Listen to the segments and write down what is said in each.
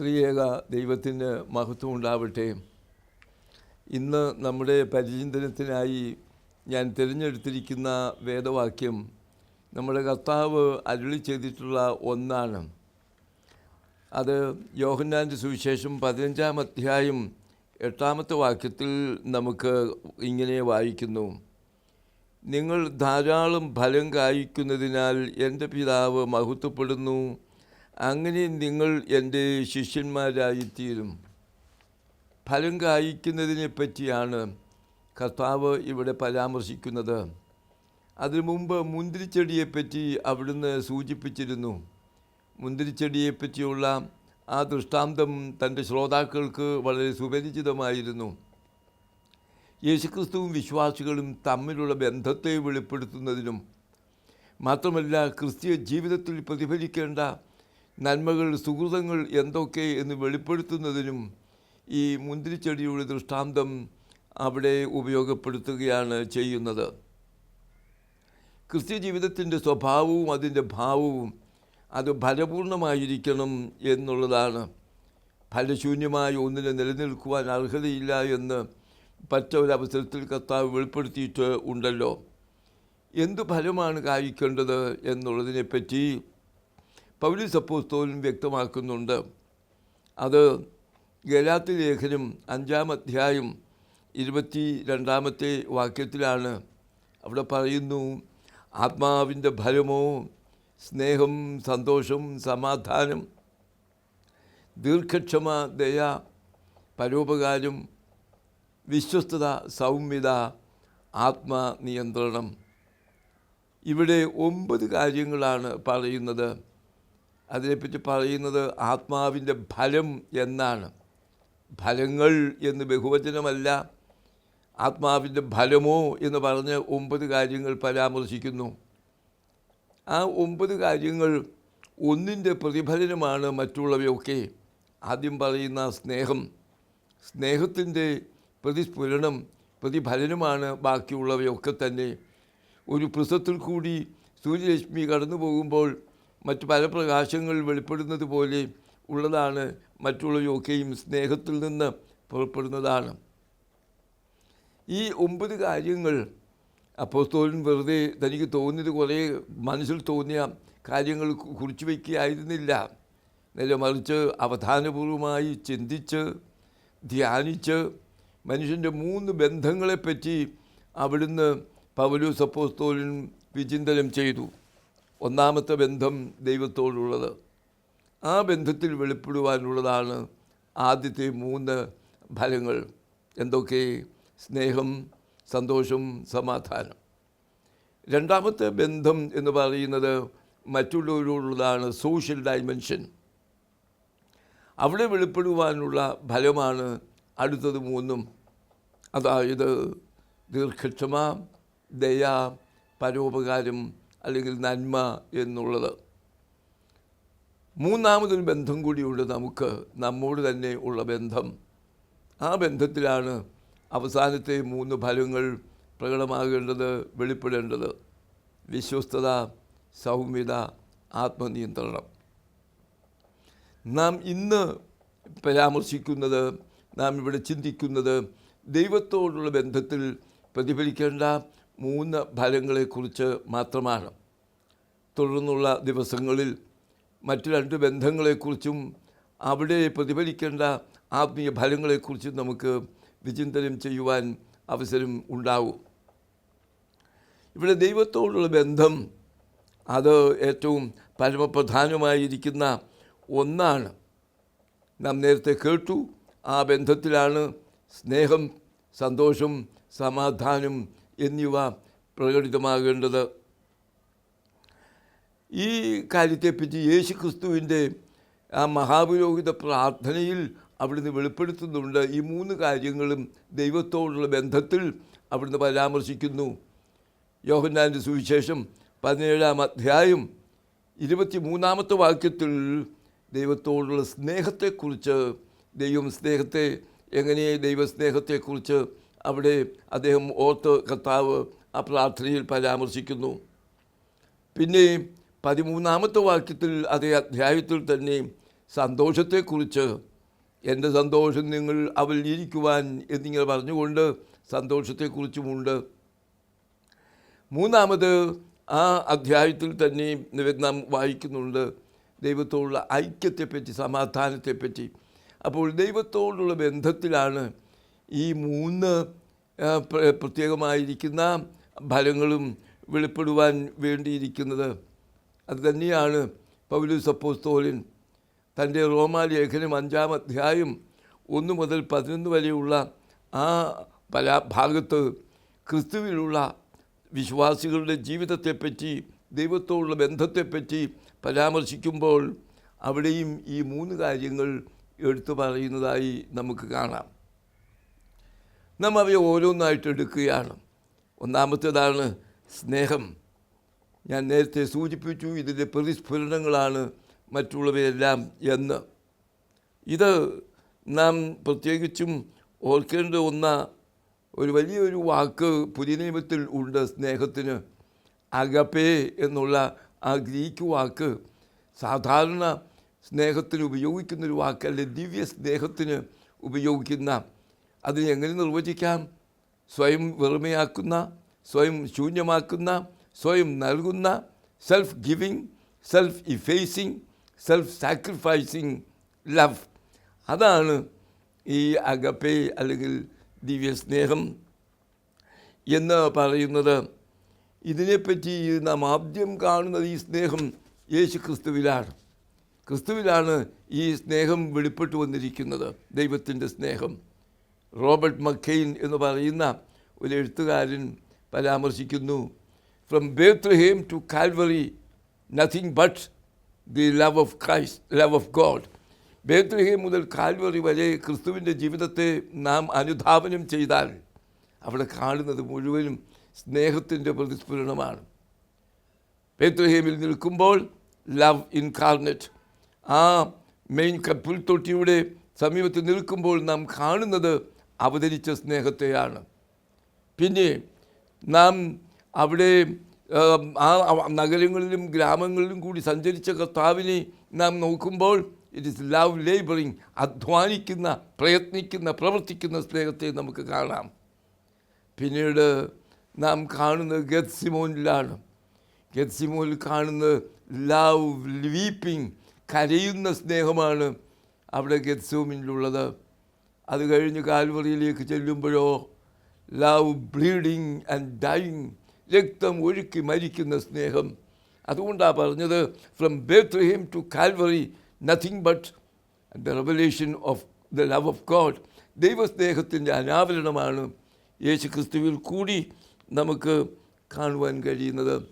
ത്രിയേക ദൈവത്തിന് മഹത്വം ഉണ്ടാവട്ടെ. ഇന്ന് നമ്മുടെ പരിചിന്തനത്തിനായി ഞാൻ തിരഞ്ഞെടുത്തിരിക്കുന്ന വേദവാക്യം നമ്മുടെ കർത്താവ് അരുളി ചെയ്തിട്ടുള്ള ഒന്നാണ്. അത് യോഹന്നാന്റെ സുവിശേഷം പതിനഞ്ചാം അധ്യായം എട്ടാമത്തെ വാക്യത്തിൽ നമുക്ക് ഇങ്ങനെ വായിക്കുന്നു. നിങ്ങൾ ധാരാളം ഫലം കായ്ക്കുന്നതിനാൽ എന്റെ പിതാവ് മഹത്വപ്പെടുന്നു. അങ്ങനെ നിങ്ങൾ എന്റെ ശിഷ്യന്മാരായിത്തീരും. ഫലം കായ്ക്കുന്നതിനെ പറ്റിയാണ് കർത്താവ് ഇവിടെ പരാമർശിക്കുന്നത്. അതിനു മുമ്പ് മുന്തിരിച്ചെടിയെപ്പറ്റി അവിടുന്ന് സൂചിപ്പിച്ചിരുന്നു. മുന്തിരിച്ചെടിയെപ്പറ്റിയുള്ള ആ ദൃഷ്ടാന്തം തന്റെ ശ്രോതാക്കൾക്ക് വളരെ സുപരിചിതമായിരുന്നു. യേശുക്രിസ്തുവും വിശ്വാസികളും തമ്മിലുള്ള ബന്ധത്തെ വെളിപ്പെടുത്തുന്നതിനും മാത്രമല്ല ക്രിസ്തീയ ജീവിതത്തിൽ പ്രതിഫലിക്കേണ്ട നന്മകൾ സുഹൃതങ്ങൾ എന്തൊക്കെ എന്ന് വെളിപ്പെടുത്തുന്നതിനും ഈ മുന്തിരിച്ചെടിയുടെ ദൃഷ്ടാന്തം അവിടെ ഉപയോഗപ്പെടുത്തുകയാണ് ചെയ്യുന്നത്. ക്രിസ്ത്യ ജീവിതത്തിന്റെ സ്വഭാവവും അതിന്റെ ഭാവവും അത് ഫലപൂർണമായിരിക്കണം എന്നുള്ളതാണ്. ഫലശൂന്യമായ ഒന്നിനെ നിലനിൽക്കുവാൻ അർഹതയില്ല എന്ന് പറ്റ ഒരവസരത്തിൽ കർത്താവ് വെളിപ്പെടുത്തിയിട്ട് ഉണ്ടല്ലോ. എന്ത് ഫലമാണ് കായ്ക്കേണ്ടത് എന്നുള്ളതിനെപ്പറ്റി പൗലീസ് അപ്പോസ്തോലും വ്യക്തമാക്കുന്നുണ്ട്. അത് ഗലാത്തി ലേഖനം അഞ്ചാം അധ്യായം ഇരുപത്തി രണ്ടാമത്തെ വാക്യത്തിലാണ് അവിടെ പറയുന്നു ആത്മാവിന്റെ ഫലമോ സ്നേഹം സന്തോഷം സമാധാനം ദീർഘക്ഷമ ദയ പരോപകാരം വിശ്വസ്തത സൗമ്യത ആത്മനിയന്ത്രണം ഇവിടെ ഒമ്പത് കാര്യങ്ങളാണ് പറയുന്നത്. അതിനെപ്പറ്റി പറയുന്നത് ആത്മാവിന്റെ ഫലം എന്നാണ്. ഫലങ്ങൾ എന്ന് ബഹുവചനമല്ല ആത്മാവിന്റെ ഫലമോ എന്ന് പറഞ്ഞ് ഒമ്പത് കാര്യങ്ങൾ പരാമർശിക്കുന്നു. ആ ഒമ്പത് കാര്യങ്ങൾ ഒന്നിന്റെ പ്രതിഫലനമാണ് മറ്റുള്ളവയൊക്കെ. ആദ്യം പറയുന്ന സ്നേഹം. സ്നേഹത്തിന്റെ പ്രതിസ്ഫുരണം പ്രതിഫലനമാണ് ബാക്കിയുള്ളവയൊക്കെ തന്നെ. ഒരു പ്രസത്തിൽ കൂടി സൂര്യരശ്മി കടന്നു പോകുമ്പോൾ മറ്റു പല പ്രകാശങ്ങൾ വെളിപ്പെടുന്നത് പോലെ ഉള്ളതാണ് മറ്റുള്ളവയൊക്കെയും സ്നേഹത്തിൽ നിന്ന് പുറപ്പെടുന്നതാണ്. ഈ ഒമ്പത് കാര്യങ്ങൾ അപ്പോസ്തോലൻ വെറുതെ തനിക്ക് തോന്നിയത് കുറേ മനസ്സിൽ തോന്നിയ കാര്യങ്ങൾ കുറിച്ച് വയ്ക്കുകയായിരുന്നില്ല നേരെ മറിച്ച് അവധാനപൂർവമായി ചിന്തിച്ച് ധ്യാനിച്ച് മനുഷ്യന്റെ മൂന്ന് ബന്ധങ്ങളെപ്പറ്റി അവിടുന്ന് പൗലൂസ് അപ്പോസ്തോലൻ വിചിന്തനം ചെയ്തു. ഒന്നാമത്തെ ബന്ധം ദൈവത്തോടുള്ളത്. ആ ബന്ധത്തിൽ വെളിപ്പെടുവാനുള്ളതാണ് ആദ്യത്തെ മൂന്ന് ഫലങ്ങൾ. എന്തൊക്കെ? സ്നേഹം സന്തോഷം സമാധാനം. രണ്ടാമത്തെ ബന്ധം എന്ന് പറയുന്നത് മറ്റുള്ളവരോടുള്ളതാണ് സോഷ്യൽ ഡൈമെൻഷൻ അവിടെ വെളിപ്പെടുവാനുള്ള ഫലമാണ് അടുത്തത് മൂന്നും. അതായത് ദീർഘക്ഷമ ദയ പരോപകാരം അല്ലെങ്കിൽ നന്മ എന്നുള്ളത്. മൂന്നാമതൊരു ബന്ധം കൂടിയുണ്ട് നമുക്ക് നമ്മോട് തന്നെ ഉള്ള ബന്ധം. ആ ബന്ധത്തിലാണ് അവസാനത്തെ മൂന്ന് ഫലങ്ങൾ പ്രകടമാകേണ്ടത് വെളിപ്പെടേണ്ടത്. വിശ്വസ്തത സൗമ്യത ആത്മനിയന്ത്രണം. നാം ഇന്ന് പരാമർശിക്കുന്നത് നാം ഇവിടെ ചിന്തിക്കുന്നത് ദൈവത്തോടുള്ള ബന്ധത്തിൽ പ്രതിഫലിക്കേണ്ട മൂന്ന് ഫലങ്ങളെക്കുറിച്ച് മാത്രമാണ്. തുടർന്നുള്ള ദിവസങ്ങളിൽ മറ്റു രണ്ട് ബന്ധങ്ങളെക്കുറിച്ചും അവിടെ പ്രതിഫലിക്കേണ്ട ആത്മീയ ഫലങ്ങളെക്കുറിച്ചും നമുക്ക് വിചിന്തനം ചെയ്യുവാൻ അവസരം ഉണ്ടാവും. ഇവിടെ ദൈവത്തോടുള്ള ബന്ധം അത് ഏറ്റവും പരമപ്രധാനമായിരിക്കുന്ന ഒന്നാണ്. നാം നേരത്തെ കേട്ടു ആ ബന്ധത്തിലാണ് സ്നേഹം സന്തോഷം സമാധാനം എന്നിവ പ്രകടിതമാകേണ്ടത്. ഈ കാര്യത്തെപ്പറ്റി യേശു ക്രിസ്തുവിന്റെ ആ മഹാപുരോഹിത പ്രാർത്ഥനയിൽ അവിടുന്ന് വെളിപ്പെടുത്തുന്നുണ്ട്. ഈ മൂന്ന് കാര്യങ്ങളും ദൈവത്തോടുള്ള ബന്ധത്തിൽ അവിടുന്ന് പരാമർശിക്കുന്നു. യോഹന്നാന്റെ സുവിശേഷം പതിനേഴാം അധ്യായം ഇരുപത്തി മൂന്നാമത്തെ വാക്യത്തിൽ ദൈവത്തോടുള്ള സ്നേഹത്തെക്കുറിച്ച് ദൈവം സ്നേഹത്തെ എങ്ങനെ ദൈവസ്നേഹത്തെക്കുറിച്ച് അവിടെ അദ്ദേഹം ഓർത്ത് കർത്താവ് ആ പ്രാർത്ഥനയിൽ പരാമർശിക്കുന്നു. പിന്നെ പതിമൂന്നാമത്തെ വാക്യത്തിൽ അതേ അധ്യായത്തിൽ തന്നെ സന്തോഷത്തെക്കുറിച്ച് എന്റെ സന്തോഷം നിങ്ങൾ അവൽ ഇരിക്കുവാൻ എന്നിങ്ങനെ പറഞ്ഞുകൊണ്ട് സന്തോഷത്തെക്കുറിച്ചുമുണ്ട്. മൂന്നാമത് ആ അധ്യായത്തിൽ തന്നെ നാം വായിക്കുന്നുണ്ട് ദൈവത്തോടുള്ള ഐക്യത്തെപ്പറ്റി സമാധാനത്തെപ്പറ്റി. അപ്പോൾ ദൈവത്തോടുള്ള ബന്ധത്തിലാണ് ഈ മൂന്ന് പ്രത്യേകമായിരിക്കുന്ന ഫലങ്ങളും വെളിപ്പെടുവാൻ വേണ്ടിയിരിക്കുന്നത്. അത് തന്നെയാണ് പൗലൂസ് അപ്പോസ്തോലിൻ തന്റെ റോമാലേഖനം അഞ്ചാം അധ്യായം ഒന്ന് മുതൽ പതിനൊന്ന് വരെയുള്ള ആ പല ഭാഗത്ത് ക്രിസ്തുവിലുള്ള വിശ്വാസികളുടെ ജീവിതത്തെപ്പറ്റി ദൈവത്തോടുള്ള ബന്ധത്തെപ്പറ്റി പരാമർശിക്കുമ്പോൾ അവിടെയും ഈ മൂന്ന് കാര്യങ്ങൾ എടുത്തു പറയുന്നതായി നമുക്ക് കാണാം. നാം അവയെ ഓരോന്നായിട്ട് എടുക്കുകയാണ്. ഒന്നാമത്തേതാണ് സ്നേഹം. ഞാൻ നേരത്തെ സൂചിപ്പിച്ചു ഇതിന്റെ പ്രതിസ്ഫുരണങ്ങളാണ് മറ്റുള്ളവയെല്ലാം എന്ന്. ഇത് നാം പ്രത്യേകിച്ചും ഓർക്കേണ്ട ഒന്ന ഒരു വലിയൊരു വാക്ക് പുതിയ നിയമത്തിൽ ഉണ്ട് സ്നേഹത്തിന്. അകപേ എന്നുള്ള ആ ഗ്രീക്ക് വാക്ക് സാധാരണ സ്നേഹത്തിന് ഉപയോഗിക്കുന്നൊരു വാക്കല്ല ദിവ്യ സ്നേഹത്തിന് ഉപയോഗിക്കുന്ന അതിനെ എങ്ങനെ നിർവചിക്കാം? സ്വയം വെറുമയാക്കുന്ന സ്വയം ശൂന്യമാക്കുന്ന സ്വയം നൽകുന്ന self giving self effacing self sacrificing love അതാണ് ഈ അഗപ്പെ അല്ലെങ്കിൽ ദിവ്യ സ്നേഹം എന്ന് പറയുന്നത്. ഇതിനെപ്പറ്റി നാം ആദ്യം കാണുന്നത് ഈ സ്നേഹം യേശു ക്രിസ്തുവിലാണ് ക്രിസ്തുവിലാണ് ഈ സ്നേഹം വെളിപ്പെട്ടു വന്നിരിക്കുന്നത്. ദൈവത്തിന്റെ സ്നേഹം. റോബർട്ട് മക്കെയിൻ എന്ന് പറയുന്ന ഒരു എഴുത്തുകാരൻ പരാമർശിക്കുന്നു. From Bethlehem to Calvary nothing but the love of Christ love of God Bethlehem മുതൽ കാൽവറി വരെ ക്രിസ്തുവിന്റെ ജീവിതത്തെ നാം അനുധാവനം ചെയ്താൽ അവിടെ കാണുന്നത് മുഴുവനും സ്നേഹത്തിന്റെ പ്രതിസ്ഫുരണമാണ്. ബേത്ത്ഹേമിൽ നിൽക്കുമ്പോൾ ലവ് ഇൻകാർണറ്റ് ആ മെയിൻ പുൽത്തൊട്ടിയുടെ സമീപത്ത് നിൽക്കുമ്പോൾ നാം കാണുന്നത് അവതരിച്ച സ്നേഹത്തെയാണ്. പിന്നെ നാം അവിടെ ആ, നഗരങ്ങളിലും ഗ്രാമങ്ങളിലും കൂടി സഞ്ചരിച്ച കർത്താവിനെ നാം നോക്കുമ്പോൾ ഇറ്റ് ഇസ് ലവ് ലേബറിങ് അധ്വാനിക്കുന്ന പ്രയത്നിക്കുന്ന പ്രവർത്തിക്കുന്ന സ്നേഹത്തെ നമുക്ക് കാണാം. പിന്നീട് നാം കാണുന്നത് ഗത്സിമോനിലാണ്. ഗത്സിമോനിൽ കാണുന്നത് ലവ് വീപ്പിംഗ് കരയുന്ന സ്നേഹമാണ് അവിടെ ഗത്സോമിനുള്ളത് അത് കഴിഞ്ഞ് കാൽവറിയിലേക്ക് ചെല്ലുമ്പോഴോ ലവ് ബ്ലീഡിങ് ആൻഡ് ഡൈങ് രക്തം ഒഴുക്കി മരിക്കുന്ന സ്നേഹം. അതുകൊണ്ടാണ് പറഞ്ഞത് from Bethlehem to Calvary nothing but the revelation of the love of God ദൈവസ്നേഹത്തിന്റെ അനാവരണമാണ് യേശു ക്രിസ്തുവിൽ കൂടി നമുക്ക് കാണുവാൻ കഴിയുന്നത്.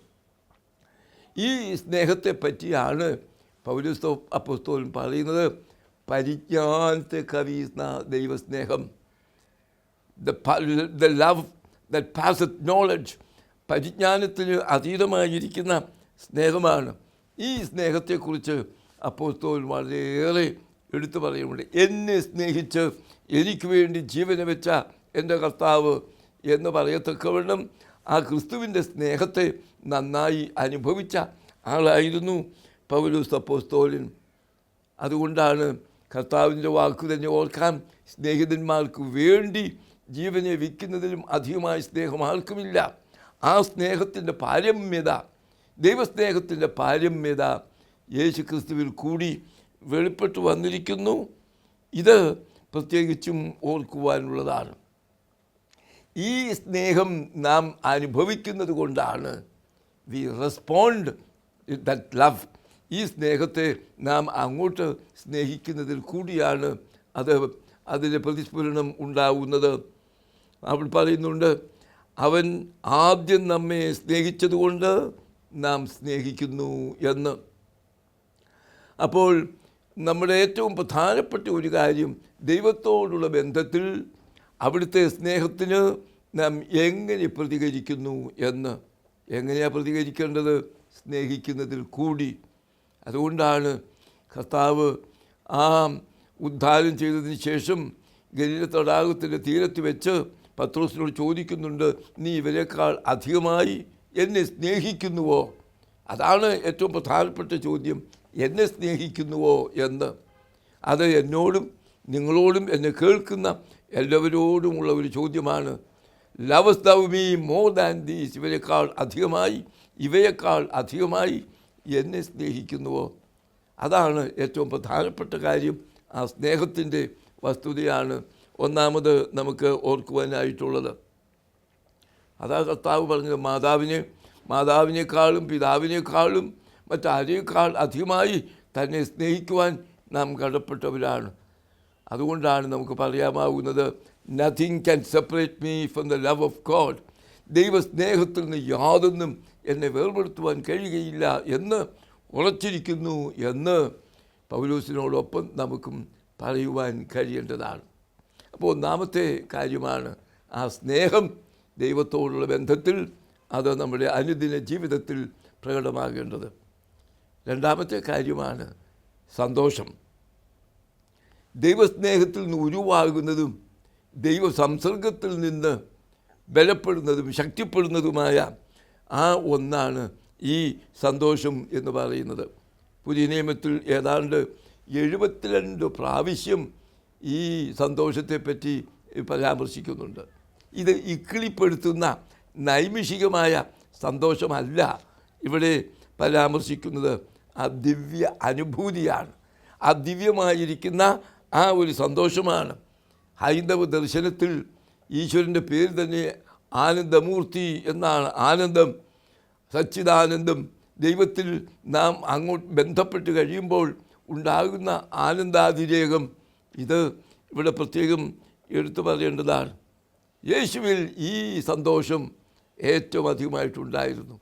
ഈ സ്നേഹത്തെ പറ്റിയാണ് പൗരസ്തോ അപ്പസ്തോലൻ പറയുന്നത്. പരിജ്ഞാനത്തെ കവിയുന്ന ദൈവസ്നേഹം. The the love that pass knowledge പരിജ്ഞാനത്തിന് അതീതമായിരിക്കുന്ന സ്നേഹമാണ്. ഈ സ്നേഹത്തെക്കുറിച്ച് അപ്പോസ്തോൽ വളരെയേറെ എടുത്തു പറയുന്നുണ്ട്. എന്നെ സ്നേഹിച്ച് എനിക്ക് വേണ്ടി ജീവനെ വെച്ച എന്റെ കർത്താവ് എന്ന് പറയത്തക്കവണ്ണം ആ ക്രിസ്തുവിന്റെ സ്നേഹത്തെ നന്നായി അനുഭവിച്ച ആളായിരുന്നു പൗലൂസ് അപ്പോസ്തോലിൻ. അതുകൊണ്ടാണ് കർത്താവിന്റെ വാക്ക് തന്നെ ഓർക്കാൻ സ്നേഹിതന്മാർക്ക് വേണ്ടി ജീവനെ വിൽക്കുന്നതിലും അധികമായ സ്നേഹം ആർക്കുമില്ല. ആ സ്നേഹത്തിന്റെ പാരമ്യത ദൈവസ്നേഹത്തിന്റെ പാരമ്യത യേശു ക്രിസ്തുവിൽ കൂടി വെളിപ്പെട്ടു വന്നിരിക്കുന്നു. ഇത് പ്രത്യേകിച്ചും ഓർക്കുവാനുള്ളതാണ്. ഈ സ്നേഹം നാം അനുഭവിക്കുന്നത് കൊണ്ടാണ് വി റെസ്പോണ്ട് ദറ്റ് ലവ് ഈ സ്നേഹത്തെ നാം അങ്ങോട്ട് സ്നേഹിക്കുന്നതിൽ കൂടിയാണ് അത് അതിന്റെ പ്രതിസ്ഫുരണം ഉണ്ടാവുന്നത്. അവൾ പറയുന്നുണ്ട് അവൻ ആദ്യം നമ്മെ സ്നേഹിച്ചതുകൊണ്ട് നാം സ്നേഹിക്കുന്നു എന്ന്. അപ്പോൾ നമ്മുടെ ഏറ്റവും പ്രധാനപ്പെട്ട ഒരു കാര്യം ദൈവത്തോടുള്ള ബന്ധത്തിൽ അവിടുത്തെ സ്നേഹത്തിന് നാം എങ്ങനെ പ്രതികരിക്കുന്നു എന്ന്. എങ്ങനെയാണ് പ്രതികരിക്കേണ്ടത്? സ്നേഹിക്കുന്നതിൽ കൂടി. അതുകൊണ്ടാണ് കർത്താവ് ആ ഉദ്ധാരം ചെയ്തതിന് ശേഷം ഗലീല തടാകത്തിന്റെ തീരത്ത് വെച്ച് പത്രോസിനോട് ചോദിക്കുന്നുണ്ട് നീ ഇവരെക്കാൾ അധികമായി എന്നെ സ്നേഹിക്കുന്നുവോ? അതാണ് ഏറ്റവും പ്രധാനപ്പെട്ട ചോദ്യം. എന്നെ സ്നേഹിക്കുന്നുവോ? എന്ന്. അത് എന്നോടും നിങ്ങളോടും എന്നെ കേൾക്കുന്ന എല്ലാവരോടുമുള്ള ഒരു ചോദ്യമാണ്. Lovest thou me more than these ഇവരെക്കാൾ അധികമായി ഇവയേക്കാൾ അധികമായി എന്നെ സ്നേഹിക്കുന്നുവോ? അതാണ് ഏറ്റവും പ്രധാനപ്പെട്ട കാര്യം. ആ സ്നേഹത്തിന്റെ വസ്തുതയാണ് ഒന്നാമത് നമുക്ക് ഓർക്കുവാനായിട്ടുള്ളത്. അതാ കർത്താവ് പറഞ്ഞത് മാതാവിനെ മാതാവിനേക്കാളും പിതാവിനേക്കാളും മറ്റാരേക്കാൾ അധികമായി തന്നെ സ്നേഹിക്കുവാൻ നാം കടപ്പെട്ടവരാണ്. അതുകൊണ്ടാണ് നമുക്ക് പറയാമാവുന്നത് nothing can separate me from the love of God ദൈവസ്നേഹത്തിൽ നിന്ന് യാതൊന്നും എന്നെ വേർപെടുത്തുവാൻ കഴിയുകയില്ല എന്ന് ഉറച്ചിരിക്കുന്നു എന്ന് പൗലൂസിനോടൊപ്പം നമുക്കും പറയുവാൻ കഴിയേണ്ടതാണ്. അപ്പോൾ ഒന്നാമത്തെ കാര്യമാണ് ആ സ്നേഹം ദൈവത്തോടുള്ള ബന്ധത്തിൽ അത് നമ്മുടെ അനുദിന ജീവിതത്തിൽ പ്രകടമാകേണ്ടത്. രണ്ടാമത്തെ കാര്യമാണ് സന്തോഷം. ദൈവസ്നേഹത്തിൽ നിന്ന് ഉരുവാകുന്നതും ദൈവ സംസർഗത്തിൽ നിന്ന് ബലപ്പെടുന്നതും ശക്തിപ്പെടുന്നതുമായ ആ ഒന്നാണ് ഈ സന്തോഷം എന്ന് പറയുന്നത്. പുതിയ നിയമത്തിൽ ഏതാണ്ട് എഴുപത്തിരണ്ട് പ്രാവശ്യം ഈ സന്തോഷത്തെപ്പറ്റി പരാമർശിക്കുന്നുണ്ട്. ഇത് ഇക്കിളിപ്പെടുത്തുന്ന നൈമിഷികമായ സന്തോഷമല്ല. ഇവിടെ പരാമർശിക്കുന്നത് ആ ദിവ്യ അനുഭൂതിയാണ്. ആ ദിവ്യമായിരിക്കുന്ന ആ ഒരു സന്തോഷമാണ്. ഹൈന്ദവ ദർശനത്തിൽ ഈശ്വരന്റെ പേര് തന്നെ ആനന്ദമൂർത്തി എന്നാണ് ആനന്ദം. സച്ചിദാനന്ദം ദൈവത്തിൽ നാം അങ്ങോട്ട് ബന്ധപ്പെട്ട് കഴിയുമ്പോൾ ഉണ്ടാകുന്ന ആനന്ദാതിരേകം. ഇത് ഇവിടെ പ്രത്യേകം എടുത്തു പറയേണ്ടതാണ്. യേശുവിൽ ഈ സന്തോഷം ഏറ്റവും അധികമായിട്ടുണ്ടായിരുന്നു.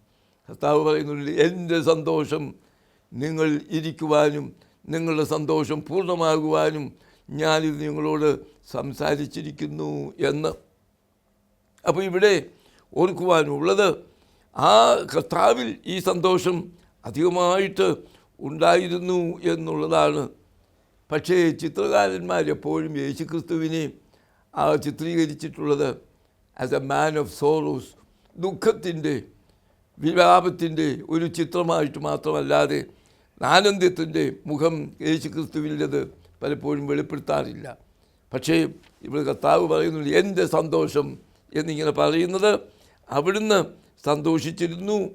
കർത്താവ് പറയുന്നുണ്ട് എന്റെ സന്തോഷം നിങ്ങൾ ഇരിക്കുവാനും നിങ്ങളുടെ സന്തോഷം പൂർണമാകുവാനും ഞാനിത് നിങ്ങളോട് സംസാരിച്ചിരിക്കുന്നു എന്ന്. അപ്പോൾ ഇവിടെ ഓർക്കുവാനുള്ളത് ആ കർത്താവിൽ ഈ സന്തോഷം അധികമായിട്ട് ഉണ്ടായിരുന്നു എന്നുള്ളതാണ്. പക്ഷേ ചിത്രകാരന്മാർ എപ്പോഴും യേശുക്രിസ്തുവിനെ ആ ചിത്രീകരിച്ചിട്ടുള്ളത് as a man of sorrows ദുഃഖത്തിന്റെ വിലാപത്തിന്റെ ഒരു ചിത്രമായിട്ട് മാത്രമല്ലാതെ ആനന്ദത്തിന്റെ മുഖം യേശുക്രിസ്തുവിന്റെത് പലപ്പോഴും വെളിപ്പെടുത്താറില്ല. പക്ഷേ ഇവിടെ കർത്താവ് പറയുന്നുണ്ട് എന്റെ സന്തോഷം എന്നിങ്ങനെ പറയുന്നത്. അവിടുന്ന് സന്തോഷിച്ചിരുന്നു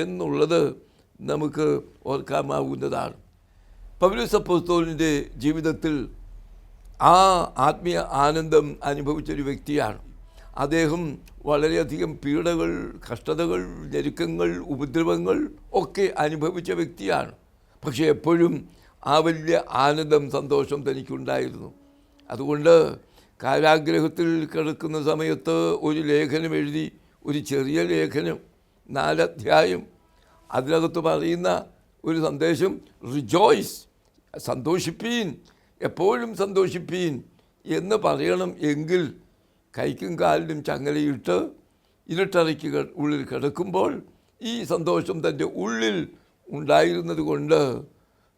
എന്നുള്ളത് നമുക്ക് ഓർക്കാമാവുന്നതാണ്. പൗലോസ് അപ്പോസ്തോലിന്റെ ജീവിതത്തിൽ ആ ആത്മീയ ആനന്ദം അനുഭവിച്ചൊരു വ്യക്തിയാണ്. അദ്ദേഹം വളരെയധികം പീഡകൾ കഷ്ടതകൾ ഞെരുക്കങ്ങൾ ഉപദ്രവങ്ങൾ ഒക്കെ അനുഭവിച്ച വ്യക്തിയാണ്. പക്ഷേ എപ്പോഴും ആ വലിയ ആനന്ദം സന്തോഷം തനിക്കുണ്ടായിരുന്നു. അതുകൊണ്ട് കാരാഗ്രഹത്തിൽ കിടക്കുന്ന സമയത്ത് ഒരു ലേഖനം എഴുതി ഒരു ചെറിയ ലേഖനം നാലധ്യായം. അതിനകത്ത് പറയുന്ന ഒരു സന്ദേശം റിജോയ്സ് സന്തോഷിപ്പീൻ എപ്പോഴും സന്തോഷിപ്പീൻ എന്ന് പറയണം എങ്കിൽ കൈക്കും കാലിനും ചങ്ങലയിട്ട് ഇരുട്ടറയ്ക്ക് ഉള്ളിൽ കിടക്കുമ്പോൾ ഈ സന്തോഷം തന്റെ ഉള്ളിൽ ഉണ്ടായിരുന്നത് കൊണ്ട്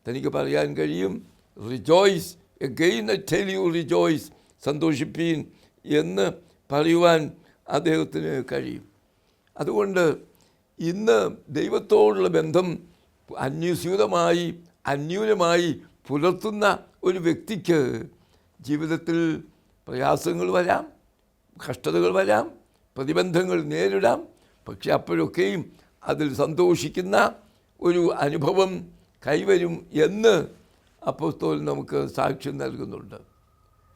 തനിക്ക് പറയാൻ കഴിയും rejoice again I tell you rejoice സന്തോഷിപ്പീൻ എന്ന് പറയുവാൻ അദ്ദേഹത്തിന് കഴിയും. അതുകൊണ്ട് ഇന്ന് ദൈവത്തോടുള്ള ബന്ധം അന്യസ്യൂതമായി അന്യൂനമായി പുലർത്തുന്ന ഒരു വ്യക്തിക്ക് ജീവിതത്തിൽ പ്രയാസങ്ങൾ വരാം കഷ്ടതകൾ വരാം പ്രതിബന്ധങ്ങൾ നേരിടാം. പക്ഷെ അപ്പോഴൊക്കെയും അതിൽ സന്തോഷിക്കുന്ന ഒരു അനുഭവം കൈവരും എന്ന് അപ്പോസ്തോൽ നമുക്ക് സാക്ഷ്യം നൽകുന്നുണ്ട്.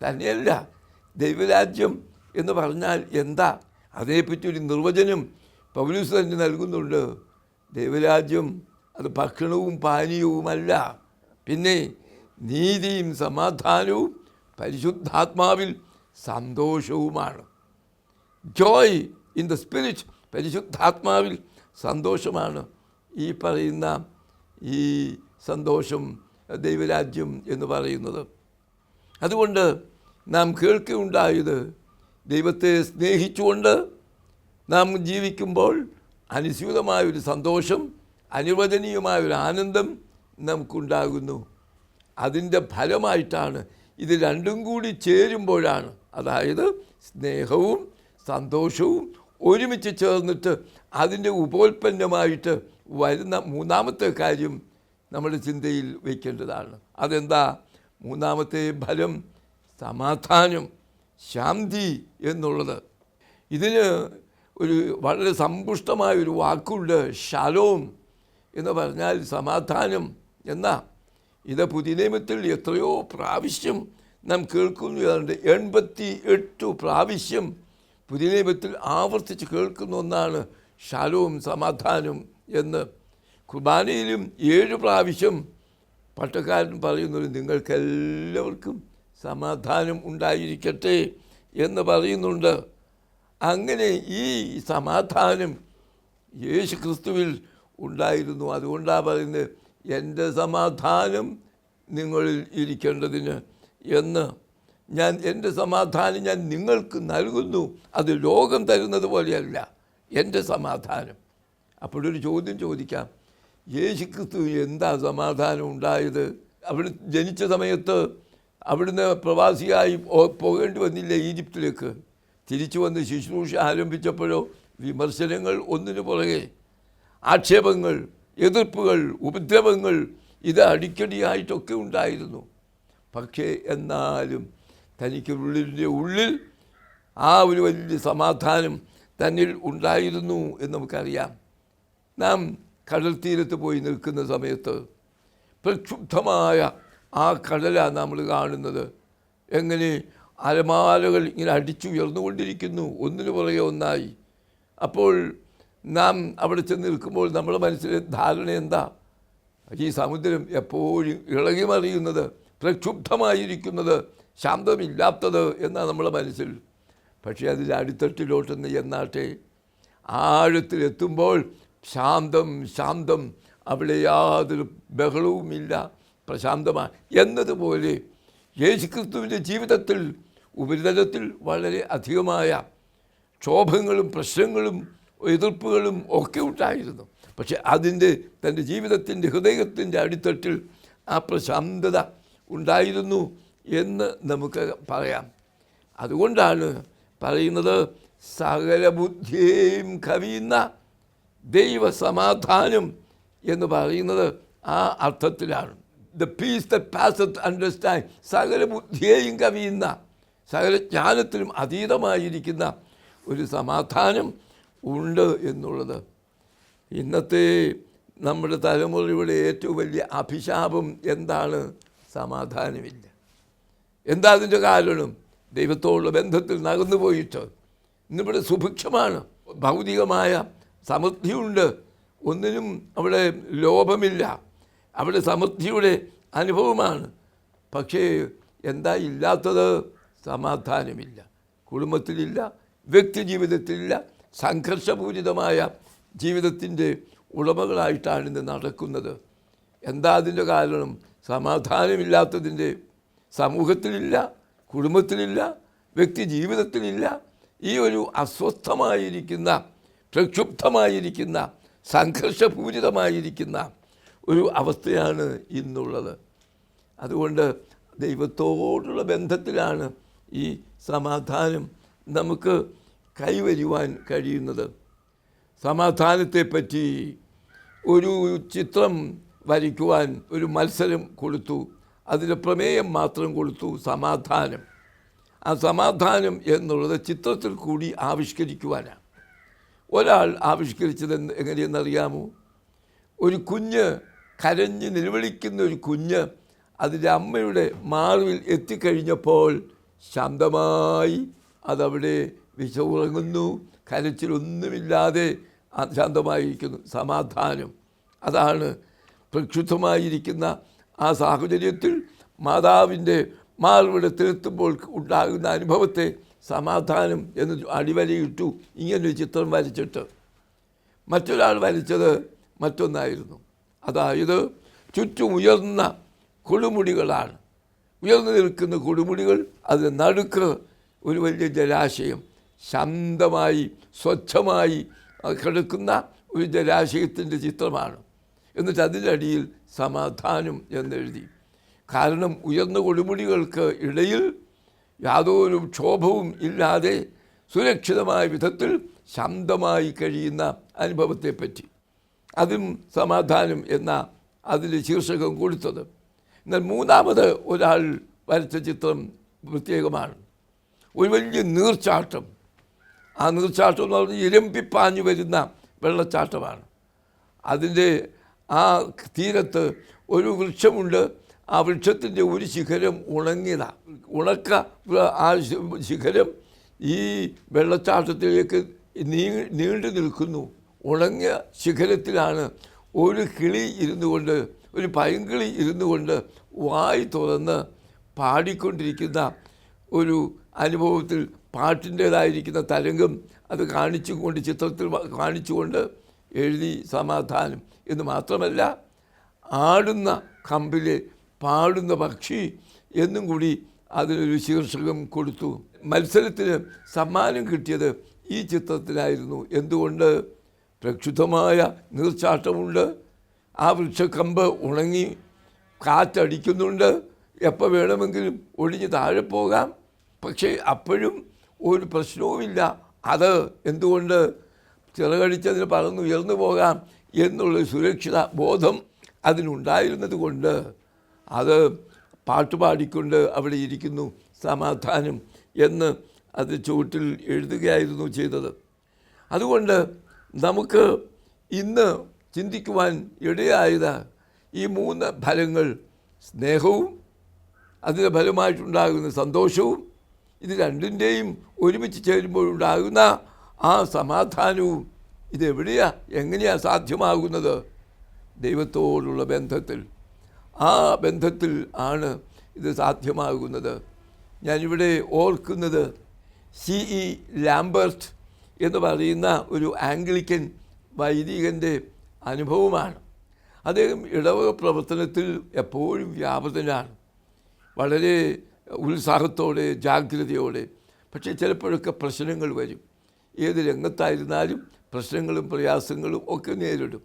തന്നെയല്ല. ദൈവരാജ്യം എന്ന് പറഞ്ഞാൽ എന്താ? അതേപ്പറ്റി ഒരു നിർവചനം പൗലൂസ് തന്നെ നൽകുന്നുണ്ട്. ദൈവരാജ്യം അത് ഭക്ഷണവും പാനീയവുമല്ല. പിന്നെ നീതിയും സമാധാനവും പരിശുദ്ധാത്മാവിൽ സന്തോഷവുമാണ്. ജോയ് ഇൻ ദ സ്പിരിറ്റ് പരിശുദ്ധാത്മാവിൽ സന്തോഷമാണ്. ഈ പറയുന്ന ഈ സന്തോഷം ദൈവരാജ്യം എന്ന് പറയുന്നത്. അതുകൊണ്ട് നാം കേൾക്കുകയുണ്ടായത്. ദൈവത്തെ സ്നേഹിച്ചുകൊണ്ട് നാം ജീവിക്കുമ്പോൾ അനുസ്യൂതമായൊരു സന്തോഷം അനുവദനീയമായൊരു ആനന്ദം നമുക്കുണ്ടാകുന്നു. അതിന്റെ ഫലമായിട്ടാണ് ഇത് രണ്ടും കൂടി ചേരുമ്പോഴാണ്. അതായത് സ്നേഹവും സന്തോഷവും ഒരുമിച്ച് ചേർന്നിട്ട് അതിന്റെ ഉപോൽപ്പന്നമായിട്ട് വരുന്ന മൂന്നാമത്തെ കാര്യം നമ്മുടെ ചിന്തയിൽ വയ്ക്കേണ്ടതാണ്. അതെന്താ? മൂന്നാമത്തെ ഫലം സമാധാനം ശാന്തി എന്നുള്ളത്. ഇതിന് ഒരു വളരെ സമ്പുഷ്ടമായ ഒരു വാക്കുണ്ട് ശലോം എന്ന് പറഞ്ഞാൽ സമാധാനം എന്നാ. ഇത് പുതിയ നിയമത്തിൽ എത്രയോ പ്രാവശ്യം നാം കേൾക്കുന്നു എൺപത്തി എട്ട് പ്രാവശ്യം പുതിയ നിയമത്തിൽ ആവർത്തിച്ച് കേൾക്കുന്ന ഒന്നാണ് ശാലവും സമാധാനം എന്ന്. കുർബാനയിലും ഏഴ് പ്രാവശ്യം പട്ടക്കാരൻ പറയുന്നത് നിങ്ങൾക്കെല്ലാവർക്കും സമാധാനം ഉണ്ടായിരിക്കട്ടെ എന്ന് പറയുന്നുണ്ട്. അങ്ങനെ ഈ സമാധാനം യേശു ക്രിസ്തുവിൽ ഉണ്ടായിരുന്നു. അതുകൊണ്ടാണ് പറയുന്നത് എന്റെ സമാധാനം നിങ്ങളിൽ ഇരിക്കേണ്ടതിന് എന്ന്. ഞാൻ എന്റെ സമാധാനം ഞാൻ നിങ്ങൾക്ക് നൽകുന്നു. അത് ലോകം തരുന്നത് പോലെയല്ല. എന്റെ സമാധാനം. അപ്പോഴൊരു ചോദ്യം ചോദിക്കാം. യേശു ക്രിസ്തു എന്താ സമാധാനം ഉണ്ടായത്? അവിടെ ജനിച്ച സമയത്ത് അവിടുന്ന് പ്രവാസിയായി പോകേണ്ടി വന്നില്ല ഈജിപ്തിലേക്ക്? തിരിച്ചു വന്ന് ശുശ്രൂഷ ആരംഭിച്ചപ്പോഴോ വിമർശനങ്ങൾ ഒന്നിനു പുറകെ. ആക്ഷേപങ്ങൾ എതിർപ്പുകൾ ഉപദ്രവങ്ങൾ ഇത് അടിക്കടിയായിട്ടൊക്കെ ഉണ്ടായിരുന്നു. പക്ഷേ എന്നാലും തനിക്ക് ഉള്ളിന്റെ ഉള്ളിൽ ആ ഒരു വലിയ സമാധാനം തന്നിൽ ഉണ്ടായിരുന്നു എന്ന് നമുക്കറിയാം. നാം കടൽ തീരത്ത് പോയി നിൽക്കുന്ന സമയത്ത് പ്രക്ഷുബ്ധമായ ആ കടലാണ് നമ്മൾ കാണുന്നത്. എങ്ങനെ അലമാലകൾ ഇങ്ങനെ അടിച്ചുയർന്നുകൊണ്ടിരിക്കുന്നു ഒന്നിനു പുറകെ ഒന്നായി. അപ്പോൾ നാം അവിടെ ചെന്ന് നിൽക്കുമ്പോൾ നമ്മുടെ മനസ്സിൽ ധാരണ എന്താ? ഈ സമുദ്രം എപ്പോഴും ഇളകി മറിയുന്നത് പ്രക്ഷുബ്ധമായിരിക്കുന്നത് ശാന്തമില്ലാത്തത് എന്നാണ് നമ്മുടെ മനസ്സിൽ. പക്ഷേ അതിൽ അടിത്തട്ടിലോട്ടെന്ന് എന്നാട്ടെ ആഴത്തിലെത്തുമ്പോൾ ശാന്തം ശാന്തം. അവിടെ യാതൊരു ബഹളവുമില്ല. പ്രശാന്തമാണ് എന്നതുപോലെ യേശുക്രിസ്തുവിന്റെ ജീവിതത്തിൽ ഉപരിതലത്തിൽ വളരെ അധികമായ ക്ഷോഭങ്ങളും പ്രശ്നങ്ങളും എതിർപ്പുകളും ഒക്കെ ഉണ്ടായിരുന്നു. പക്ഷെ അതിന്റെ തന്റെ ജീവിതത്തിന്റെ ഹൃദയത്തിന്റെ അടിത്തട്ടിൽ ആ പ്രശാന്തത ഉണ്ടായിരുന്നു എന്ന് നമുക്ക് പറയാം. അതുകൊണ്ടാണ് പറയുന്നത് സകലബുദ്ധിയെയും കവിയുന്ന ദൈവസമാധാനം എന്ന് പറയുന്നത് ആ അർത്ഥത്തിലാണ്. The peace that passeth understand സകല ബുദ്ധിയെയും കവിയുന്ന സകല ജ്ഞാനത്തിലും അതീതമായിരിക്കുന്ന ഒരു സമാധാനം ഉണ്ട് എന്നുള്ളത്. ഇന്നത്തെ നമ്മുടെ തലമുറയുടെ ഏറ്റവും വലിയ അഭിശാപം എന്താണ്? സമാധാനമില്ല. എന്താ അതിന്റെ കാരണം? ദൈവത്തോടുള്ള ബന്ധത്തിൽ നകന്നു പോയിട്ട്. ഇന്നിവിടെ സുഭിക്ഷമാണ്. ഭൗതികമായ സമൃദ്ധിയുണ്ട്. ഒന്നിനും അവിടെ ലോഭമില്ല. അവിടെ സമൃദ്ധിയുടെ അനുഭവമാണ്. പക്ഷേ എന്താ ഇല്ലാത്തത്? സമാധാനമില്ല. കുടുംബത്തിലില്ല വ്യക്തി ജീവിതത്തിലില്ല സംഘർഷപൂരിതമായ ജീവിതത്തിന്റെ ഉടമകളായിട്ടാണ് ഇന്ന് നടക്കുന്നത്. എന്താ അതിന്റെ കാരണം? സമാധാനമില്ലാത്തതിന്റെ സമൂഹത്തിലില്ല കുടുംബത്തിലില്ല വ്യക്തി ജീവിതത്തിലില്ല ഈ ഒരു അസ്വസ്ഥമായിരിക്കുന്ന പ്രക്ഷുബ്ധമായിരിക്കുന്ന സംഘർഷപൂരിതമായിരിക്കുന്ന ഒരു അവസ്ഥയാണ് ഇന്നുള്ളത്. അതുകൊണ്ട് ദൈവത്തോടുള്ള ബന്ധത്തിലാണ് ഈ സമാധാനം നമുക്ക് കൈവരുവാൻ കഴിയുന്നത്. സമാധാനത്തെപ്പറ്റി ഒരു ചിത്രം വരയ്ക്കുവാൻ ഒരു മത്സരം കൊടുത്തു. അതിന്റെ പ്രമേയം മാത്രം കൊടുത്തു സമാധാനം. ആ സമാധാനം എന്നുള്ളത് ചിത്രത്തിൽ കൂടി ആവിഷ്കരിക്കുവാനാണ്. ഒരാൾ ആവിഷ്കരിച്ചത് എങ്ങനെയെന്നറിയാമോ? ഒരു കുഞ്ഞ് കരഞ്ഞ് നിലവിളിക്കുന്ന ഒരു കുഞ്ഞ് അതിന്റെ അമ്മയുടെ മാറിൽ എത്തിക്കഴിഞ്ഞപ്പോൾ ശാന്തമായി അതവിടെ വിശ ഉറങ്ങുന്നു കരച്ചിലൊന്നുമില്ലാതെ ശാന്തമായിരിക്കുന്നു. സമാധാനം. അതാണ് പ്രക്ഷുബ്ധമായിരിക്കുന്ന ആ സാഹചര്യത്തിൽ മാതാവിന്റെ മാർവിടത്തിലെത്തുമ്പോൾ ഉണ്ടാകുന്ന അനുഭവത്തെ സമാധാനം എന്ന് അടിവരയിട്ടു ഇങ്ങനൊരു ചിത്രം വരച്ചിട്ട് മറ്റൊരാൾ വരച്ചത് മറ്റൊന്നായിരുന്നു. അതായത് ചുറ്റും ഉയർന്ന കൊടുമുടികളാണ്. ഉയർന്നു നിൽക്കുന്ന കൊടുമുടികൾ അതിന് നടുക്ക് ഒരു വലിയ ജലാശയം ശാന്തമായി സ്വച്ഛമായി കിടക്കുന്ന ഒരു ജലാശയത്തിന്റെ ചിത്രമാണ്. എന്നിട്ട് അതിന്റെ അടിയിൽ സമാധാനം എന്നെഴുതി. കാരണം ഉയർന്ന കൊടുമുടികൾക്ക് ഇടയിൽ യാതൊരു ക്ഷോഭവും ഇല്ലാതെ സുരക്ഷിതമായ വിധത്തിൽ ശാന്തമായി കഴിയുന്ന അനുഭവത്തെപ്പറ്റി. അതും സമാധാനം എന്ന അതിൽ ശീർഷകം കൊടുത്തത്. എന്നാൽ മൂന്നാമത് ഒരാൾ വരച്ച ചിത്രം പ്രത്യേകമാണ്. ഒരു വലിയ നീർച്ചാട്ടം. ആ നീർച്ചാട്ടം എന്ന് പറഞ്ഞാൽ ഇരമ്പിപ്പാഞ്ഞു വരുന്ന വെള്ളച്ചാട്ടമാണ്. അതിന്റെ ആ തീരത്ത് ഒരു വൃക്ഷമുണ്ട്. ആ വൃക്ഷത്തിന്റെ ഒരു ശിഖരം ഉണങ്ങിയതാണ് ഉണക്ക ആ ശിഖരം ഈ വെള്ളച്ചാട്ടത്തിലേക്ക് നീ നീണ്ടു നിൽക്കുന്നു. ഉണങ്ങിയ ശിഖരത്തിലാണ് ഒരു കിളി ഇരുന്നു കൊണ്ട് ഒരു പൈങ്കിളി ഇരുന്നു കൊണ്ട് വായി തുറന്ന് പാടിക്കൊണ്ടിരിക്കുന്ന ഒരു അനുഭവത്തിൽ പാട്ടിന്റേതായിരിക്കുന്ന തരംഗം അത് കാണിച്ചുകൊണ്ട് ചിത്രത്തിൽ കാണിച്ചുകൊണ്ട് എഴുതി സമാധാനം. എന്ന് മാത്രമല്ല ആടുന്ന കമ്പിലെ പാടുന്ന പക്ഷി എന്നും കൂടി അതിനൊരു ശീർഷകം കൊടുത്തു. മത്സരത്തിന് സമ്മാനം കിട്ടിയത് ഈ ചിത്രത്തിലായിരുന്നു. എന്തുകൊണ്ട്? പ്രക്ഷുബ്ധമായ നീർച്ചാട്ടമുണ്ട്. ആ വൃക്ഷക്കമ്പ് ഉണങ്ങി കാറ്റടിക്കുന്നുണ്ട്. എപ്പോൾ വേണമെങ്കിലും ഒടിഞ്ഞ് താഴെ പോകാം. പക്ഷേ അപ്പോഴും ഒരു പ്രശ്നവുമില്ല. അത് എന്തുകൊണ്ട്? ചിറകടിച്ചതിന് പറന്ന് ഉയർന്നു പോകാം എന്നുള്ള സുരക്ഷിത ബോധം അതിനുണ്ടായിരുന്നത് കൊണ്ട്. അത് പാട്ടുപാടിക്കൊണ്ട് അവിടെ ഇരിക്കുന്നു സമാധാനം എന്ന് അത് ചുവട്ടിൽ എഴുതുകയായിരുന്നു ചെയ്തത്. അതുകൊണ്ട് നമുക്ക് ഇന്ന് ചിന്തിക്കുവാൻ ഇടയായത് ഈ മൂന്ന് ഫലങ്ങൾ സ്നേഹവും അതിന്റെ ഫലമായിട്ടുണ്ടാകുന്ന സന്തോഷവും ഇത് രണ്ടിന്റെയും ഒരുമിച്ച് ചേരുമ്പോഴുണ്ടാകുന്ന ആ സമാധാനവും ഇതെവിടെയാ എങ്ങനെയാണ് സാധ്യമാകുന്നത്? ദൈവത്തോടുള്ള ബന്ധത്തിൽ. ആ ബന്ധത്തിൽ ആണ് ഇത് സാധ്യമാകുന്നത്. ഞാനിവിടെ ഓർക്കുന്നത് സി ഇ ലാംബർട്ട് എന്ന് പറയുന്ന ഒരു ആംഗ്ലിക്കൻ വൈദികന്റെ അനുഭവമാണ്. അദ്ദേഹം ഇടവക പ്രവർത്തനത്തിൽ എപ്പോഴും വ്യാപൃതനാണ്. വളരെ ഉത്സാഹത്തോടെ ജാഗ്രതയോടെ. പക്ഷേ ചിലപ്പോഴൊക്കെ പ്രശ്നങ്ങൾ വരും. ഏത് രംഗത്തായിരുന്നാലും പ്രശ്നങ്ങളും പ്രയാസങ്ങളും ഒക്കെ നേരിടും.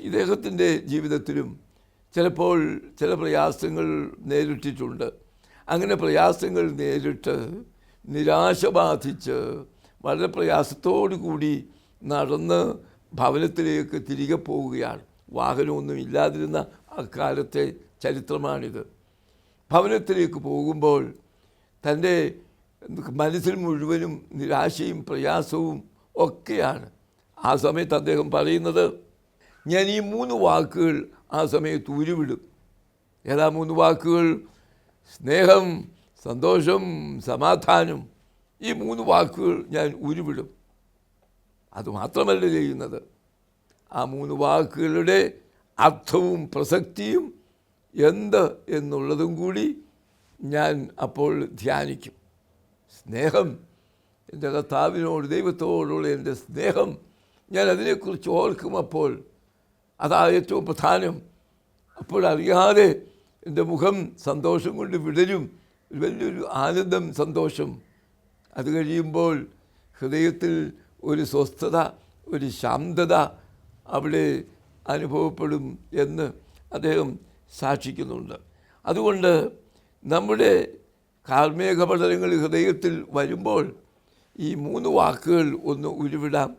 ഇദ്ദേഹത്തിന്റെ ജീവിതത്തിലും ചിലപ്പോൾ ചില പ്രയാസങ്ങൾ നേരിട്ടിട്ടുണ്ട്. അങ്ങനെ പ്രയാസങ്ങൾ നേരിട്ട് നിരാശ ബാധിച്ച് വളരെ പ്രയാസത്തോടു കൂടി നടന്ന് ഭവനത്തിലേക്ക് തിരികെ പോവുകയാണ്. വാഹനമൊന്നും ഇല്ലാതിരുന്ന അക്കാലത്തെ ചരിത്രമാണിത്. ഭവനത്തിലേക്ക് പോകുമ്പോൾ തന്റെ മനസ്സിൽ മുഴുവനും നിരാശയും പ്രയാസവും ഒക്കെയാണ്. ആ സമയത്ത് അദ്ദേഹം പറയുന്നത് ഞാൻ ഈ മൂന്ന് വാക്കുകൾ ആ സമയത്ത് ഉരുവിടും. ഏതാ മൂന്ന് വാക്കുകൾ? സ്നേഹം സന്തോഷം സമാധാനം. ഈ മൂന്ന് വാക്കുകൾ ഞാൻ ഉരുവിടും. അതുമാത്രമല്ല ചെയ്യുന്നത്. ആ മൂന്ന് വാക്കുകളുടെ അർത്ഥവും പ്രസക്തിയും എന്ത് എന്നുള്ളതും കൂടി ഞാൻ അപ്പോൾ ധ്യാനിക്കും. സ്നേഹം എന്റെ കർത്താവിനോട് ദൈവത്തോടുള്ള എന്റെ സ്നേഹം ഞാൻ അതിനെക്കുറിച്ച് ഓർക്കും അപ്പോൾ. അതാ ഏറ്റവും പ്രധാനം. അപ്പോഴറിയാതെ എന്റെ മുഖം സന്തോഷം കൊണ്ട് വിടരും. വലിയൊരു ആനന്ദം സന്തോഷം. അത് കഴിയുമ്പോൾ ഹൃദയത്തിൽ ഒരു സ്വസ്ഥത ഒരു ശാന്തത അവിടെ അനുഭവപ്പെടും എന്ന് അദ്ദേഹം സാക്ഷിക്കുന്നുണ്ട്. അതുകൊണ്ട് നമ്മുടെ കാർമേഘ പഠനങ്ങൾ ഹൃദയത്തിൽ വരുമ്പോൾ ഈ മൂന്ന് വാക്കുകൾ ഒന്ന് ഉരുവിടാം.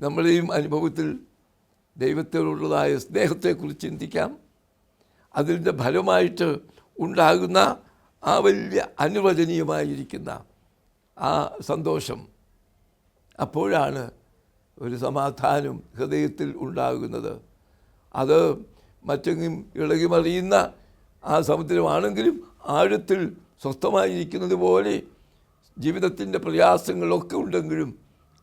നമ്മുടെയും അനുഭവത്തിൽ ദൈവത്തോടുള്ളതായ സ്നേഹത്തെക്കുറിച്ച് ചിന്തിക്കാം. അതിന്റെ ഫലമായിട്ട് ഉണ്ടാകുന്ന ആ വലിയ അനുവചനീയമായിരിക്കുന്ന ആ സന്തോഷം അപ്പോഴാണ് ഒരു സമാധാനം ഹൃദയത്തിൽ ഉണ്ടാകുന്നത്. അത് മറ്റെങ്ങും ഇളകിമറിയുന്ന ആ സമുദ്രമാണെങ്കിലും ആഴത്തിൽ സ്വസ്ഥമായിരിക്കുന്നത് പോലെ ജീവിതത്തിന്റെ പ്രയാസങ്ങളൊക്കെ ഉണ്ടെങ്കിലും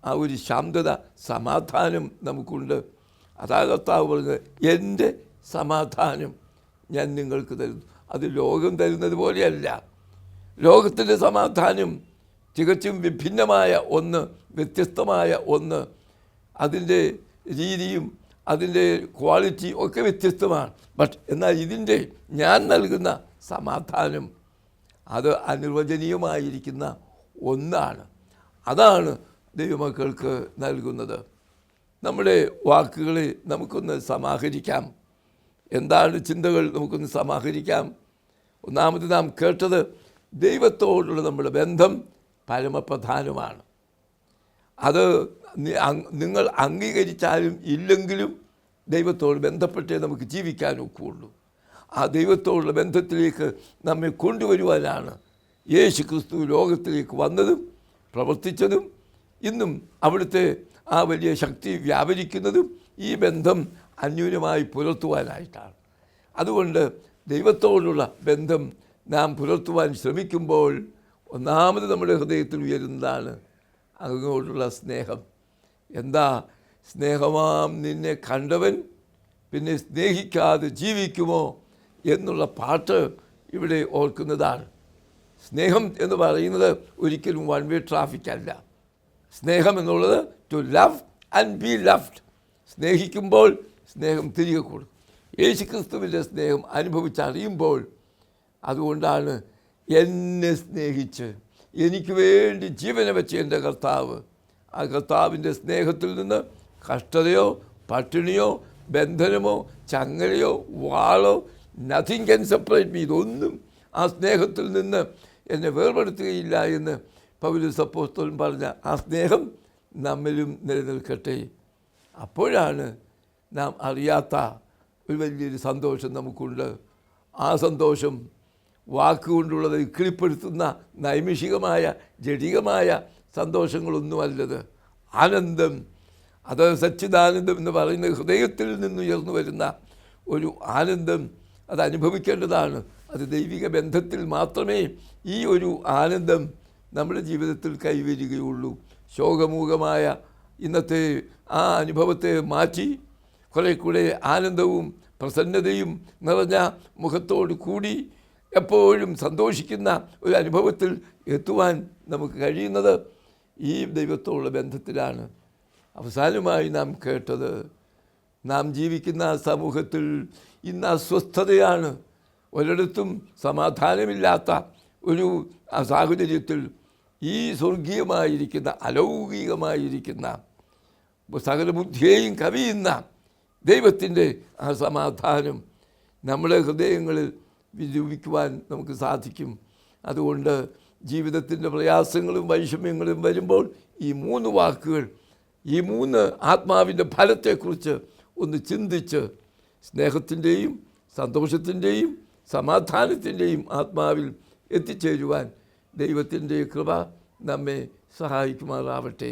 ആ ഒരു ശാന്തത സമാധാനം നമുക്കുണ്ട്. അതാകത്താവ് പറഞ്ഞത് എന്റെ സമാധാനം ഞാൻ നിങ്ങൾക്ക് തരുന്നു. അത് ലോകം തരുന്നത് പോലെയല്ല. ലോകത്തിന്റെ സമാധാനം തികച്ചും വിഭിന്നമായ ഒന്ന് വ്യത്യസ്തമായ ഒന്ന്. അതിന്റെ രീതിയും അതിന്റെ ക്വാളിറ്റി ഒക്കെ വ്യത്യസ്തമാണ്. ബട്ട് എന്നാൽ ഇതിന്റെ ഞാൻ നൽകുന്ന സമാധാനം അത് അനിർവചനീയമായിരിക്കുന്ന ഒന്നാണ്. അതാണ് ദൈവമക്കൾക്ക് നൽകുന്നത്. നമ്മുടെ വാക്കുകളെ നമുക്കൊന്ന് സമാഹരിക്കാം. എന്താണ് ചിന്തകൾ നമുക്കൊന്ന് സമാഹരിക്കാം? ഒന്നാമത് നാം കേട്ടത് ദൈവത്തോടുള്ള നമ്മുടെ ബന്ധം പരമപ്രധാനമാണ്. അത് നിങ്ങൾ അംഗീകരിച്ചാലും ഇല്ലെങ്കിലും ദൈവത്തോട് ബന്ധപ്പെട്ടേ നമുക്ക് ജീവിക്കാൻ ഒക്കുള്ളൂ. ആ ദൈവത്തോടുള്ള ബന്ധത്തിലേക്ക് നമ്മെ കൊണ്ടുവരുവാനാണ് യേശു ക്രിസ്തു ലോകത്തിലേക്ക് വന്നതും പ്രവർത്തിച്ചതും ഇന്നും അവിടുത്തെ ആ വലിയ ശക്തി വ്യാപരിക്കുന്നതും ഈ ബന്ധം അന്യൂനമായി പുലർത്തുവാനായിട്ടാണ്. അതുകൊണ്ട് ദൈവത്തോടുള്ള ബന്ധം നാം പുലർത്തുവാൻ ശ്രമിക്കുമ്പോൾ ഒന്നാമത് നമ്മുടെ ഹൃദയത്തിൽ ഉയരുന്നതാണ് അങ്ങോട്ടുള്ള സ്നേഹം. എന്താ? സ്നേഹമാം നിന്നെ കണ്ടവൻ പിന്നെ സ്നേഹിക്കാതെ ജീവിക്കുമോ എന്നുള്ള പാട്ട് ഇവിടെ ഓർക്കുന്നതാണ്. സ്നേഹം എന്ന് പറയുന്നത് ഒരിക്കലും വൺ വേ ട്രാഫിക് അല്ല. സ്നേഹം എന്നുള്ളത് to love and be loved സ്നേഹിക്കുമ്പോൾ സ്നേഹം തിരികെ കൊടുക്കും. യേശുക്രിസ്തുവിന്റെ സ്നേഹം അനുഭവിച്ചറിയുമ്പോൾ അതുകൊണ്ടാണ് എന്നെ സ്നേഹിച്ച് എനിക്ക് വേണ്ടി ജീവനെ വെച്ച എന്റെ കർത്താവ്. ആ കർത്താവിന്റെ സ്നേഹത്തിൽ നിന്ന് കഷ്ടതയോ പട്ടിണിയോ ബന്ധനമോ ചങ്ങലയോ വാളോ നത്തിങ് ക്യാൻ സെപ്പറേറ്റ് മീ ഇതൊന്നും ആ സ്നേഹത്തിൽ നിന്ന് എന്നെ വേർപെടുത്തുകയില്ല എന്ന് പൗലൂസ് സപ്പോസ്തോലും പറഞ്ഞ ആ സ്നേഹം നമ്മിലും നിലനിൽക്കട്ടെ. അപ്പോഴാണ് നാം അറിയാത്ത ഒരു വലിയൊരു സന്തോഷം നമുക്കുണ്ട്. ആ സന്തോഷം വാക്കുകൊണ്ടുള്ളത് കിളിപ്പെടുത്തുന്ന നൈമിഷികമായ ജടികമായ സന്തോഷങ്ങളൊന്നുമല്ലത്. ആനന്ദം. അത് സച്ചിദാനന്ദം എന്ന് പറയുന്ന ഹൃദയത്തിൽ നിന്നുയർന്നു വരുന്ന ഒരു ആനന്ദം അത് അനുഭവിക്കേണ്ടതാണ്. അത് ദൈവിക ബന്ധത്തിൽ മാത്രമേ ഈ ഒരു ആനന്ദം നമ്മുടെ ജീവിതത്തിൽ കൈവരികയുള്ളൂ. ശോകമൂകമായ ഇന്നത്തെ ആ അനുഭവത്തെ മാറ്റി കുറേ കൂടെ ആനന്ദവും പ്രസന്നതയും നിറഞ്ഞ മുഖത്തോട് കൂടി എപ്പോഴും സന്തോഷിക്കുന്ന ഒരു അനുഭവത്തിൽ എത്തുവാൻ നമുക്ക് കഴിയുന്നത് ഈ ദൈവത്തോടുള്ള ബന്ധത്തിലാണ്. അവസാനമായി നാം കേട്ടത് നാം ജീവിക്കുന്ന സമൂഹത്തിൽ ഇന്ന് അസ്വസ്ഥതയാണ്. ഒരിടത്തും സമാധാനമില്ലാത്ത ഒരു സാഹചര്യത്തിൽ ഈ സ്വർഗീയമായിരിക്കുന്ന അലൗകികമായിരിക്കുന്ന സകല ബുദ്ധിയെയും കവിയുന്ന ദൈവത്തിന്റെ ആ സമാധാനം നമ്മുടെ ഹൃദയങ്ങളിൽ വിരൂപിക്കുവാൻ നമുക്ക് സാധിക്കും. അതുകൊണ്ട് ജീവിതത്തിന്റെ പ്രയാസങ്ങളും വൈഷമ്യങ്ങളും വരുമ്പോൾ ഈ മൂന്ന് വാക്കുകൾ ഈ മൂന്ന് ആത്മാവിന്റെ ഫലത്തെക്കുറിച്ച് ഒന്ന് ചിന്തിച്ച് സ്നേഹത്തിന്റെയും സന്തോഷത്തിന്റെയും സമാധാനത്തിന്റെയും ആത്മാവിൽ എത്തിച്ചേരുവാൻ ദൈവത്തിന്റെ കൃപ നമ്മെ സഹായിക്കുമാറാവട്ടെ.